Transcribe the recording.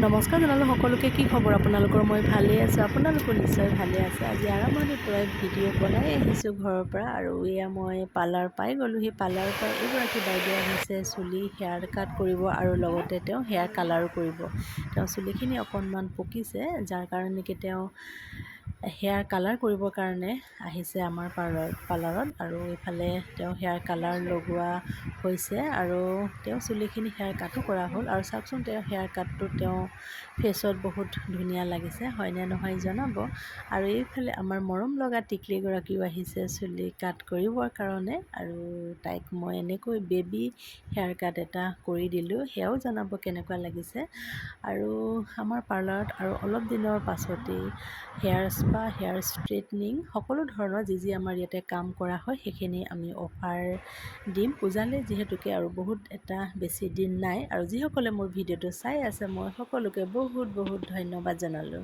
নমস্কাৰ জনালোঁ সকলোকে। কি খবৰ আপোনালোকৰ? মই ভালেই আছোঁ। আপোনালোকৰ নিশ্চয় ভালে আছে। আজি আৰম্ভণিৰ পৰাই ভিডিঅ' বনাই আহিছোঁ ঘৰৰ পৰা আৰু এয়া মই পাৰ্লাৰ পাই গ'লোঁ সেই পাৰ্লাৰৰ পৰা এইগৰাকী বাইদেউ আহিছে চুলি হেয়াৰ কাট কৰিব আৰু লগতে তেওঁ হেয়াৰ কালাৰো কৰিব। তেওঁ চুলিখিনি অকণমান পকিছে যাৰ কাৰণে নেকি তেওঁ হেয়াৰ কালাৰ কৰিবৰ কাৰণে আহিছে আমাৰ পাৰ্লাৰ পাৰ্লাৰত আৰু এইফালে তেওঁ হেয়াৰ কালাৰ লগোৱা হৈছে আৰু তেওঁ চুলিখিনি হেয়াৰ কাটো কৰা হ'ল আৰু চাওকচোন তেওঁ হেয়াৰ কাটটো তেওঁ ফেচত বহুত ধুনীয়া লাগিছে হয়নে নহয় জনাব। আৰু এইফালে আমাৰ মৰম লগা টিকলিগৰাকীও আহিছে চুলি কাট কৰিবৰ কাৰণে আৰু তাইক মই এনেকৈ বেবী হেয়াৰ কাট এটা কৰি দিলোঁ সেয়াও জনাব কেনেকুৱা লাগিছে। আৰু আমাৰ পাৰ্লাৰত আৰু অলপ দিনৰ পাছতেই হেয়াৰ স্পা হেয়াৰ ষ্ট্ৰেইটনিং সকলো ধৰণৰ যি যি আমাৰ ইয়াতে কাম কৰা হয় সেইখিনি আমি অফাৰ দিম। পূজালৈ যিহেতুকে আৰু বহুত এটা বেছি দিন নাই আৰু যিসকলে মোৰ ভিডিঅ'টো চাই আছে মই সকলোকে বহুত বহুত ধন্যবাদ জনালোঁ।